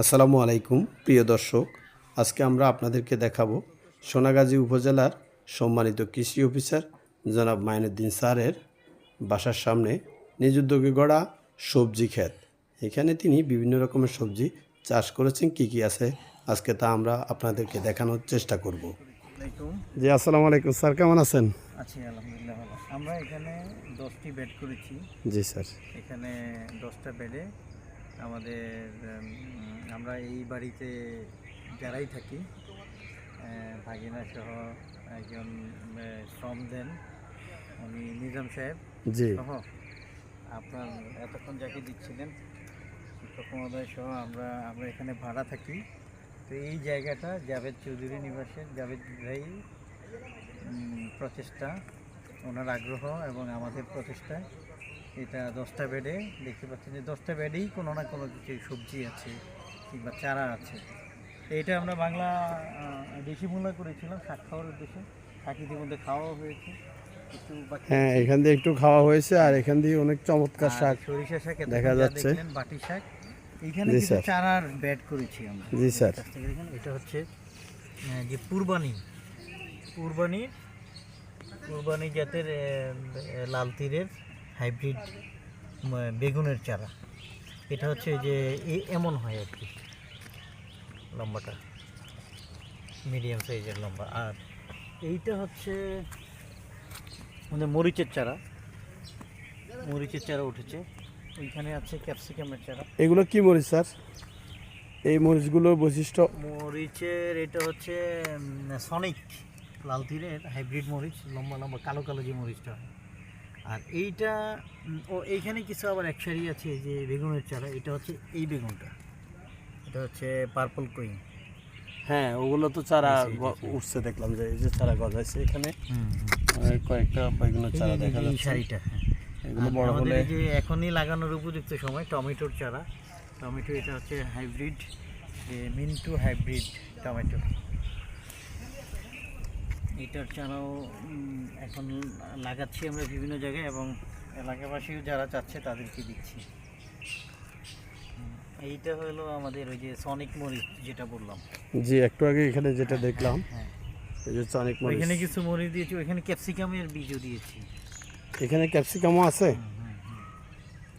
আসসালামু আলাইকুম প্রিয় দর্শক। আজকে আমরা আপনাদেরকে দেখাবো সোনাগাজী উপজেলার সম্মানিত কৃষি অফিসার জনাব মাইনুদ্দিন স্যারের বাসার সামনে নিজ উদ্যোগে গড়া সবজি ক্ষেত। এখানে তিনি বিভিন্ন রকমের সবজি চাষ করেছেন কি কি আছে আজকে তা আমরা আপনাদেরকে দেখানোর চেষ্টা করব। জি আসসালামু আলাইকুম স্যার কেমন আছেন? আছি আলহামদুলিল্লাহ ভালো। আমরা এখানে দশটি বেড করেছি। জি স্যার। এখানে দশটা বেডে আমাদের আমরা এই বাড়িতে যারাই থাকি ভাগিনা সহ একজন শ্রম দেন উনি নিজাম সাহেব। জি। সহ আপনার এতক্ষণ যাকে দিচ্ছিলেন শিক্ষক মহোদয় সহ আমরা আমরা এখানে ভাড়া থাকি। তো এই জায়গাটা জাভেদ চৌধুরী নিবাসের জাভেদ ভাই প্রচেষ্টা ওনার আগ্রহ এবং আমাদের প্রচেষ্টায়। এটা দশটা বেডে দেখতে পাচ্ছেন যে দশটা বেডেই কোনো না কোনো কিছু সবজি আছে কিংবা চারা আছে। এটা আমরা বাংলা দেশি মূল্য করেছিলাম শাক খাওয়ার উদ্দেশ্যে। শাক ইতিমধ্যে খাওয়াও হয়েছে। হ্যাঁ এখান দিয়ে একটু খাওয়া হয়েছে আর এখান দিয়ে অনেক চমৎকার শাক সরিষা শাক দেখা যাচ্ছে। বাটি শাক এখানে কিছু চারার বেড করেছি আমরা। জি, স্যার। এটা হচ্ছে যে পূর্বানি পূর্বানি পূর্বানি জাতের লাল তীরের হাইব্রিড বেগুনের চারা। এটা হচ্ছে যে এমন হয় আর কি। লম্বাটা মিডিয়াম সাইজের লম্বা। আর এইটা হচ্ছে আমাদের মরিচের চারা। মরিচের চারা উঠেছে। ওইখানে আছে ক্যাপসিকামের চারা। এগুলো কি মরিচ স্যার? এই মরিচগুলোর বৈশিষ্ট্য? মরিচের এটা হচ্ছে সনিক লাল তীরের হাইব্রিড মরিচ। লম্বা লম্বা কালো কালো যে মরিচটা হয়। আর এইটা ও এইখানে কিছু আবার এক একসারি আছে এই যে বেগুনের চারা এটা হচ্ছে এই বেগুনটা। এটা হচ্ছে পার্পল কুইন হ্যাঁ ওগুলো তো চারা এই এই। উঠছে দেখলাম যে এই যে চারা গজাইছে এখানে। কয়েকটা বেগুনের চারা দেখা এই যাচ্ছে। শাড়িটা হ্যাঁ। এগুলো বড় হলে যে এখনই লাগানোর উপযুক্ত সময় টমেটোর চারা। টমেটো এটা হচ্ছে হাইব্রিড মিন্টু হাইব্রিড টমেটো এটার চারাও এখন লাগাচ্ছি আমরা বিভিন্ন জায়গায় এবং এলাকাবাসীও যারা চাচ্ছে তাদেরকে দিচ্ছি। এইটা হলো আমাদের ওই যে সনিক মরিচ যেটা বললাম। জি একটু আগে এখানে যেটা দেখলাম হ্যাঁ। এই যে অনেক মরিচ। ওইখানে কিছু মরিচ দিয়েছি ওইখানে ক্যাপসিকামের বীজও দিয়েছি। এখানে ক্যাপসিকামও আছে?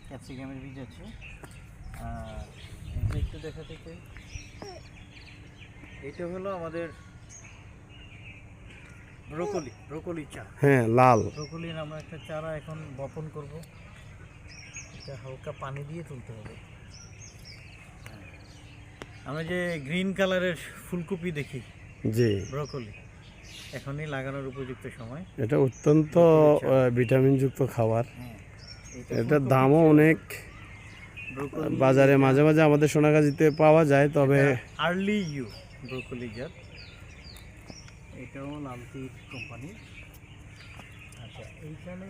ক্যাপসিকামের বীজ আছে। আর একটু দেখা থেকে এটা হলো আমাদের ব্রোকলি ব্রোকলি চা। হ্যাঁ লাল। ব্রোকলির আমরা একটা চারা এখন বপন করব। এটা হালকা পানি দিয়ে তুলতে হবে। আমরা যে গ্রিন কালারের ফুলকপি দেখি জি। ব্রোকলি এখনই লাগানোর উপযুক্ত সময়। এটা অত্যন্ত ভিটামিন যুক্ত খাবার। হ্যাঁ এটার দামও অনেক। বাজারে মাঝে মাঝে আমাদের সোনাগাজিতে পাওয়া যায় তবে আর্লি ইউ ব্রোকলি জাত। এটাও লালতি কোম্পানি। আচ্ছা এইখানে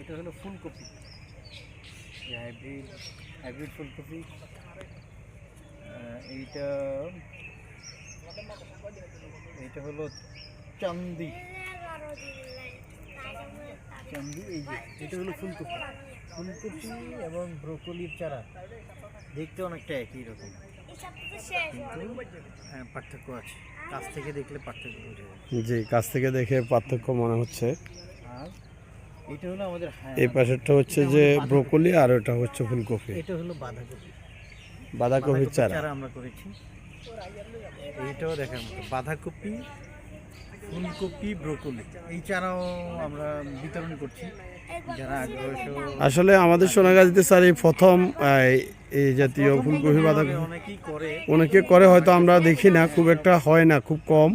এটা হলো ফুলকপি। হাইব্রিড হাইব্রিড ফুলকপি। এইটা এইটা হলো চান্দি। চান্দি, এই যে, এটা হলো ফুলকপি। ফুলকপি এবং ব্রোকলির চারা। দেখতে অনেকটা একই রকম। হ্যাঁ, পার্থক্য আছে। কাছ থেকে দেখলে পার্থক্য বোঝা যায়। জি কাছ থেকে দেখে পার্থক্য মনে হচ্ছে। আর এটা হলো আমাদের এই পাশেরটা হচ্ছে যে ব্রোকলি আর ওটা হচ্ছে ফুলকপি। এটা হলো বাঁধাকপি। বাঁধাকপির চারা আমরা করেছি। এইটাও দেখার মতো। বাঁধাকপি ফুলকপি ব্রোকলি। এই চারাও আমরা বিতরণ করছি। আসলে আমাদের সোনাগাজিতে স্যার এই প্রথম এই জাতীয় ফুলকপি বাঁধাকপি অনেকে করে হয়তো আমরা দেখি না খুব একটা হয় না খুব কম।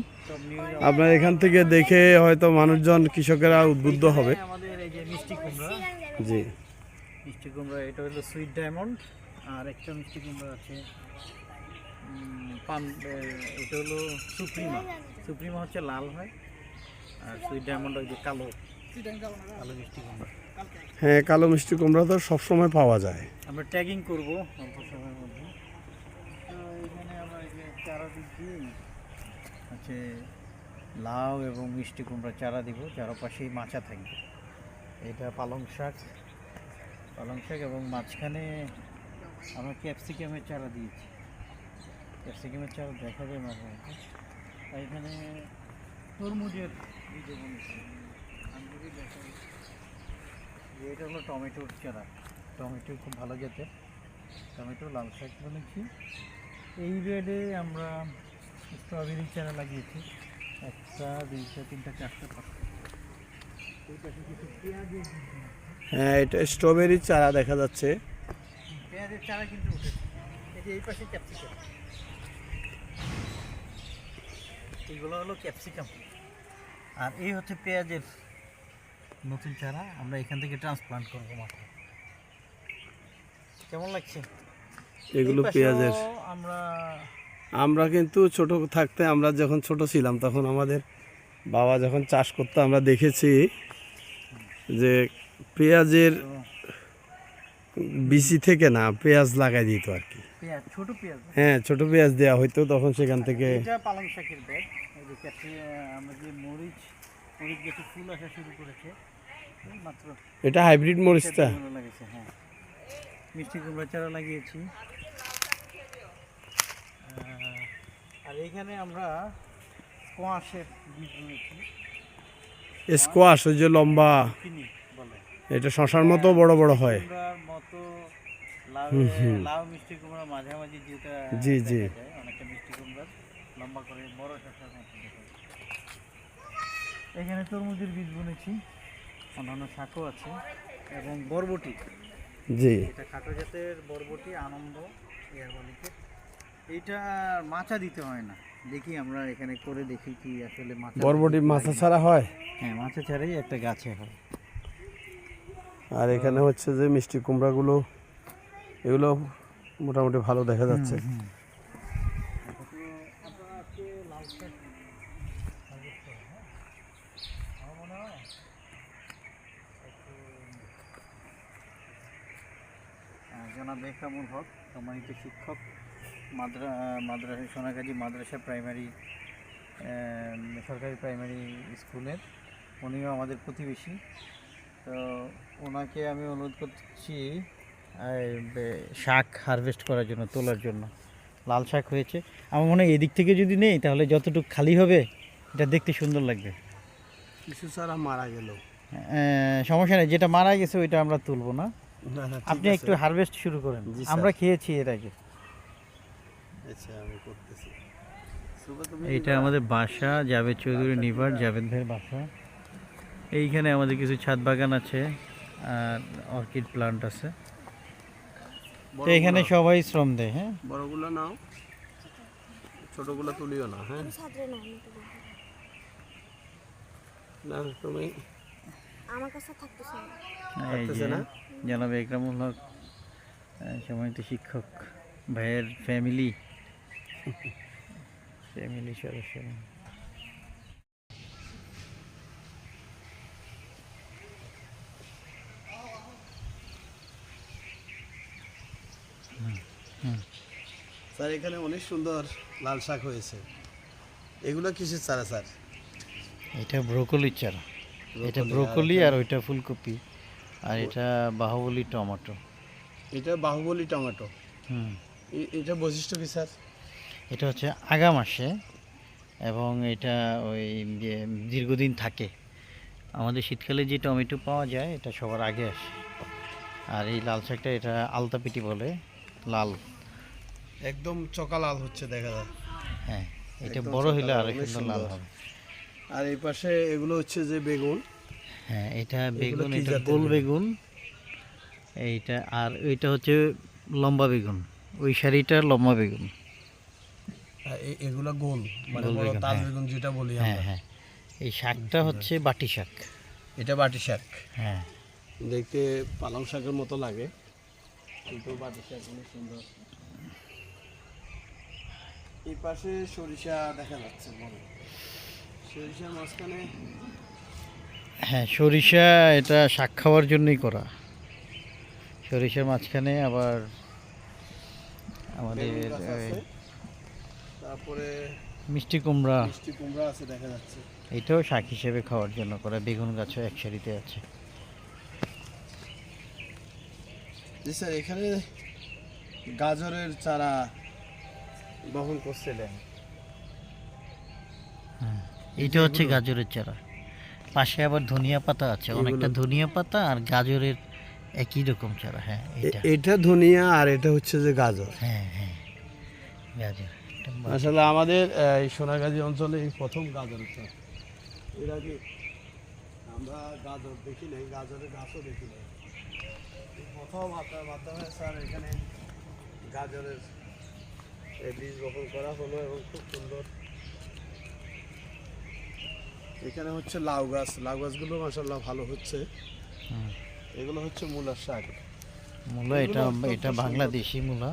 আপনার এখান থেকে দেখে হয়তো মানুষজন কৃষকেরা উদ্বুদ্ধ হবে। যে মিষ্টি কুমড়া জি। মিষ্টি কুমড়া এটা হলো সুইট ডায়মন্ড আর একটা মিষ্টি কুমড়া আছে পান এটা হলো সুপ্রিমা। সুপ্রিমা হচ্ছে লাল হয় আর সুইট ডায়মন্ড ওই যে কালো। হ্যাঁ কালো মিষ্টি কুমড়া তো সবসময় পাওয়া যায়। আমরা ট্যাগিং করব হচ্ছে লাউ এবং মিষ্টি কুমড়া চারা দিব, চারপাশেই মাচা থাকবে। এটা পালং শাক পালং শাক এবং মাঝখানে আমরা ক্যাপসিকামের চারা দিয়েছি। ক্যাপসিকামের চারা দেখা যায় মাঝে মাঝে এখানে তরমুজের বীজও এটা হলো টমেটোর চারা। টমেটো খুব ভালো জাতের। টমেটো লাল শাক বলেছি। এই বেডে আমরা স্ট্রবেরি চারা লাগিয়েছি। একটা দুইটা তিনটা চারটা পাঁচটা। হ্যাঁ এটা স্ট্রবেরি চারা দেখা যাচ্ছে। পেঁয়াজের চারা কিন্তু উঠেছে। এই এই পাশে ক্যাপসিকাম এগুলো হলো ক্যাপসিকাম আর এই হচ্ছে পেঁয়াজের নতুন চারা আমরা এখান থেকে ট্রান্সপ্লান্ট করব মাঠে। কেমন লাগছে? এগুলো পেঁয়াজের। আমরা আমরা কিন্তু ছোট থাকতে আমরা যখন ছোট ছিলাম তখন আমাদের বাবা যখন চাষ করতো আমরা দেখেছি যে পেঁয়াজের বিচি থেকে না পেঁয়াজ লাগাই দিত আর কি। হ্যাঁ ছোট পেঁয়াজ দেওয়া হইতো তখন সেখান থেকে পালং শাকের ব্যাগ আমরা যে মরিচ মরিচ গেছে ফুল আসা শুরু করেছে। মাত্র এটা হাইব্রিড মরিচটা? হ্যাঁ। মিষ্টি কুমড়া চারা লাগিয়েছি। আর এইখানে আমরা স্কোয়াশের বীজ রয়েছি। স্কোয়াশ ওই যে লম্বা। এটা শশার মতো বড় বড় হয়। মতো লাউ মিষ্টি কুমড়া মাঝামাঝি যেটা জি, জি। অনেকটা মিষ্টি কুমড়ার লম্বা করে বড় শশার মতো। এখানে তরমুজের বীজ বুনেছি। অন্যান্য শাকও আছে। এবং বরবটি। জি। এটা খাটো জাতের বরবটি আনন্দ এইটা মাচা দিতে হয় না। দেখি আমরা এখানে করে দেখি কি আসলে মাচা বরবটি কি। ছাড়া হয়? হ্যাঁ মাচা ছাড়াই একটা গাছে হয়। আর এখানে হচ্ছে যে মিষ্টি কুমড়াগুলো এগুলো মোটামুটি ভালো দেখা যাচ্ছে। জনাব একরামুল হক, সম্মানিত শিক্ষক, মাদ্রা মাদ্রাসা সোনাগাজী মাদ্রাসা প্রাইমারি সরকারি প্রাইমারি স্কুলের। উনিও আমাদের প্রতিবেশী। তো ওনাকে আমি অনুরোধ করছি শাক হারভেস্ট করার জন্য, তোলার জন্য। লাল শাক হয়েছে। আমার মনে হয় এদিক থেকে যদি নেই, তাহলে যতটুকু খালি হবে, এটা দেখতে সুন্দর লাগবে। কিছু ছাড়া মারা গেল। সমস্যা নেই যেটা মারা গেছে ওইটা আমরা তুলবো না। আপনি একটু হারভেস্ট শুরু করেন। আমরা খেয়েছি এর আগে। আচ্ছা আমি করতেছি। শুভ তুমি এইটা আমাদের বাসা জাভেদ চৌধুরী নিবার জাভেদ ভাইয়ের বাসা। এইখানে আমাদের কিছু ছাদ বাগান আছে আর অর্কিড প্লান্ট আছে। তো এখানে সবাই শ্রম দেয় হ্যাঁ? বড়গুলো নাও। ছোটগুলো তুলিও না হ্যাঁ? না আমি তো বলব। না তুমি আমার কাছে থাকতেছে থাকতেছে না? জনাব একরামুল হক আহ, শিক্ষক ভাইয়ের ফ্যামিলি ফ্যামিলি সদস্য স্যার এখানে অনেক সুন্দর লাল শাক হয়েছে এগুলো কিসের চারা স্যার এটা ব্রোকলির চারা। এটা ব্রোকলি, ব্রোকলি আর ওইটা ফুলকপি। আর এটা বাহুবলি টমেটো। এটা বাহুবলি টমেটো? হুম। এটা বৈশিষ্ট্য কি স্যার? এটা হচ্ছে আগাম আসে এবং এটা ওই যে দীর্ঘদিন থাকে। আমাদের শীতকালে যে টমেটো পাওয়া যায় এটা সবার আগে আসে। আর এই লাল শাকটা এটা আলতাপিটি বলে লাল। একদম চকা লাল হচ্ছে দেখা যায়। হ্যাঁ এটা বড় হইলে আরও সুন্দর লাল হবে। আর এই পাশে এগুলো হচ্ছে যে বেগুন। হ্যাঁ এটা বেগুন এটা গোল বেগুন? এইটা আর এইটা হচ্ছে লম্বা বেগুন। ওই শাড়িটা লম্বা বেগুন। আর এগুলো গোল মানে তাল হ্যাঁ। বেগুন যেটা বলি হ্যাঁ আমরা। হ্যাঁ। এই শাকটা হচ্ছে বাটি শাক। এটা বাটি শাক। হ্যাঁ। দেখতে পালং শাকের মতো লাগে। কিন্তু বাটি শাক অনেক সুন্দর। এই পাশে সরিষা দেখা যাচ্ছে বড় সরিষার মাঝখানে হ্যাঁ সরিষা এটা শাক খাওয়ার জন্যই করা। সরিষার মাঝখানে আবার আমাদের তারপরে মিষ্টি কুমড়া। মিষ্টি কুমড়া আছে দেখা যাচ্ছে। এটাও শাক হিসেবে খাওয়ার জন্য করা বেগুন গাছও এক সারিতে আছে। জি স্যার এখানে গাজরের চারা বহন করছিলেন এইটা হচ্ছে গাজরের চারা। পাশে আবার ধনিয়া পাতা আছে। অনেকটা ধনিয়া পাতা আর গাজরের একই রকম চারা। হ্যাঁ এটা। এটা ধনিয়া আর এটা হচ্ছে যে গাজর। হ্যাঁ হ্যাঁ। গাজর। আসলে আমাদের এই সোনাগাজী অঞ্চলে এই প্রথম গাজর চাষ এর আগে আমরা গাজর দেখি নাই গাজরের গাছও দেখি নাই। এই প্রথম আপনার মাধ্যমে স্যার এখানে গাজরের বীজ বপন করা হলো এবং খুব সুন্দর এখানে হচ্ছে লাউ গাছ। লাউ গাছগুলো মাসাল্লাহ ভালো হচ্ছে। এগুলো হচ্ছে মূলার শাক। মূলা এটা এটা বাংলাদেশি মূলা।